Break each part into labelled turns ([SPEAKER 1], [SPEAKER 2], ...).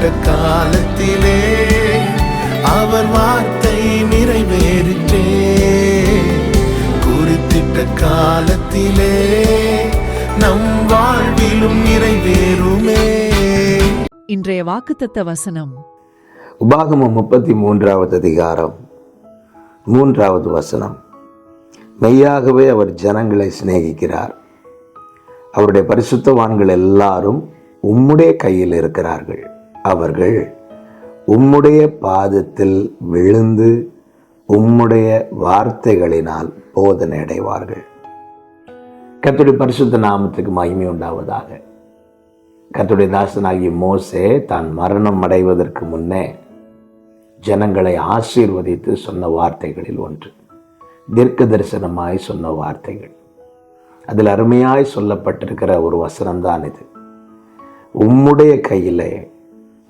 [SPEAKER 1] குறித்திட்ட காலத்திலே அவர் வார்த்தை நிறைவேறிற்றே. குறித்திட்ட காலத்திலே நம் வாழ்விலும் நிறைவேறுமே.
[SPEAKER 2] இன்றைய வாக்குத்தத்த வசனம்.
[SPEAKER 3] உபாகமம் முப்பத்தி மூன்றாவது அதிகாரம் மூன்றாவது வசனம். மெய்யாகவே அவர் ஜனங்களை சிநேகிக்கிறார். அவருடைய பரிசுத்தவான்கள் எல்லாரும் உம்முடைய கையில் இருக்கிறார்கள். அவர்கள் உம்முடைய பாதத்தில் விழுந்து உம்முடைய வார்த்தைகளினால் போதனை அடைவார்கள். கத்துடைய பரிசுத்த நாமத்துக்கு மகிமை உண்டாவதாக. கத்துடைய தாசனாகிய மோசே தான் மரணம் அடைவதற்கு முன்னே ஜனங்களை ஆசீர்வதித்து சொன்ன வார்த்தைகளில் ஒன்று. தீர்க்க தரிசனமாய் சொன்ன வார்த்தைகள். அதில் அருமையாய் சொல்லப்பட்டிருக்கிற ஒரு வசனம்தான் இது. உம்முடைய கையிலே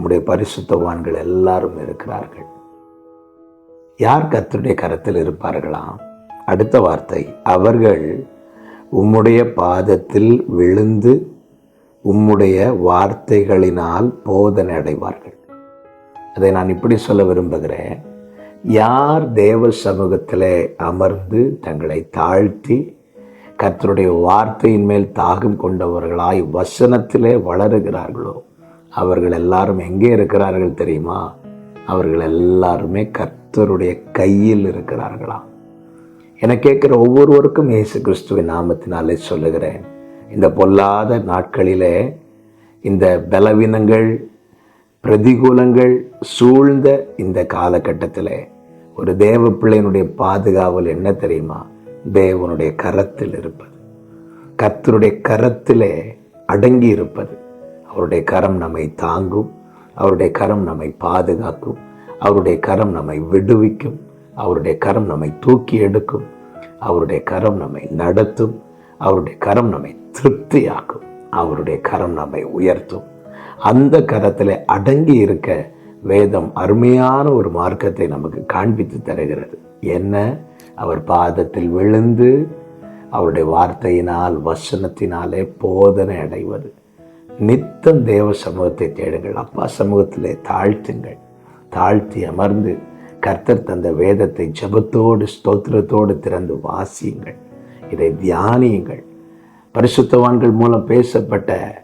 [SPEAKER 3] நம்முடைய பரிசுத்தவான்கள் எல்லாரும் இருக்கிறார்கள். யார் கத்தருடைய கரத்தில் இருப்பார்களாம் அடுத்த வார்த்தை அவர்கள் உம்முடைய பாதத்தில் விழுந்து உம்முடைய வார்த்தைகளினால் போதனை அடைவார்கள் அதை நான் இப்படி சொல்ல விரும்புகிறேன். யார் தேவ சமூகத்திலே அமர்ந்து தங்களை தாழ்த்தி கர்த்தருடைய வார்த்தையின் மேல் தாகம் கொண்டவர்களாய் வசனத்திலே வளருகிறார்களோ அவர்கள் எல்லாரும் எங்கே இருக்கிறார்கள் தெரியுமா? அவர்கள் எல்லாருமே கர்த்தருடைய கையில் இருக்கிறார்களாம் என கேட்கிற ஒவ்வொருவருக்கும் இயேசு கிறிஸ்துவின் நாமத்தினாலே சொல்லுகிறேன். இந்த பொல்லாத நாட்களிலே இந்த பலவீனங்கள் பிரதிகூலங்கள் சூழ்ந்த இந்த காலகட்டத்தில் ஒரு தேவ பிள்ளையினுடைய பாதுகாவல் என்ன தெரியுமா? தேவனுடைய கரத்தில் இருப்பது. கர்த்தருடைய கரத்திலே அடங்கி இருப்பது. அவருடைய கரம் நம்மை தாங்கும் அவருடைய கரம் நம்மை பாதுகாக்கும் அவருடைய கரம் நம்மை விடுவிக்கும் அவருடைய கரம் நம்மை தூக்கி எடுக்கும் அவருடைய கரம் நம்மை நடத்தும் அவருடைய கரம் நம்மை திருப்தியாக்கும் அவருடைய கரம் நம்மை உயர்த்தும். அந்த கரத்தில் அடங்கி இருக்க வேதம் அருமையான ஒரு மார்க்கத்தை நமக்கு காண்பித்து தருகிறது. என்ன? அவர் பாதத்தில் விழுந்து அவருடைய வார்த்தையினால் வசனத்தினாலே போதனை அடைவது. நித்தம் தேவ சமூகத்தை தேடுங்கள். அப்பா சமூகத்திலே தாழ்த்துங்கள். தாழ்த்தி அமர்ந்து கர்த்தர் தந்த வேதத்தை ஜபத்தோடு ஸ்தோத்திரத்தோடு திறந்து வாசியுங்கள். இதை தியானியுங்கள். பரிசுத்தவான்கள் மூலம் பேசப்பட்ட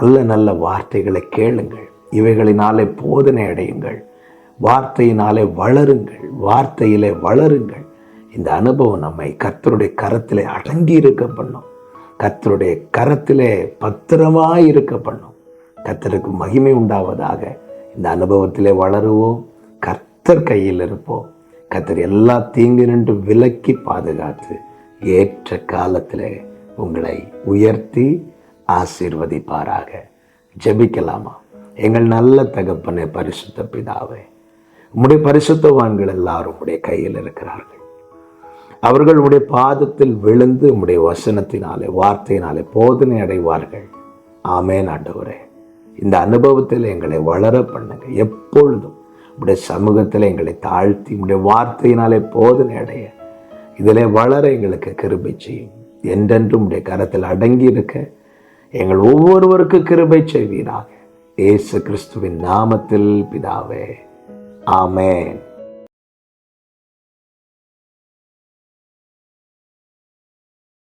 [SPEAKER 3] நல்ல நல்ல வார்த்தைகளை கேளுங்கள். இவைகளினாலே போதனை அடையுங்கள். வார்த்தையினாலே வளருங்கள். வார்த்தையிலே வளருங்கள். இந்த அனுபவம் நம்மை கர்த்தருடைய கரத்திலே அடங்கி இருக்க பண்ணும். கத்தருடைய கரத்திலே பத்திரமாய் இருக்க பண்ணும் கத்தருக்கு மகிமை உண்டாவதாக இந்த அனுபவத்திலே வளருவோம். கர்த்தர் கையில் இருப்போம். கத்தர் எல்லா தீங்கு நின்று விலக்கி பாதுகாத்து ஏற்ற காலத்தில் உங்களை உயர்த்தி ஆசீர்வதிப்பாராக. ஜெபிக்கலாமா? எங்கள் நல்ல தகப்பனே பரிசுத்த பிதாவே உம்முடைய பரிசுத்தவான்கள் எல்லாரும் உடைய கையில் இருக்கிறார்கள். அவர்கள் உடைய பாதத்தில் விழுந்து உம்முடைய வசனத்தினாலே வார்த்தையினாலே போதனை அடைவார்கள். ஆமேன் ஆண்டவரே. இந்த அனுபவத்தில் எங்களை வளர பண்ணுங்க. எப்பொழுதும் உடைய சமூகத்தில் எங்களை தாழ்த்தி உடைய வார்த்தையினாலே போதனை அடைய. இதிலே வளர எங்களுக்கு கிருபை செய்யும். என்றென்றும் உடைய கரத்தில் அடங்கி இருக்க எங்கள் ஒவ்வொருவருக்கு கிருபை செய்வீராக. இயேசு கிறிஸ்துவின் நாமத்தில் பிதாவே. ஆமேன்.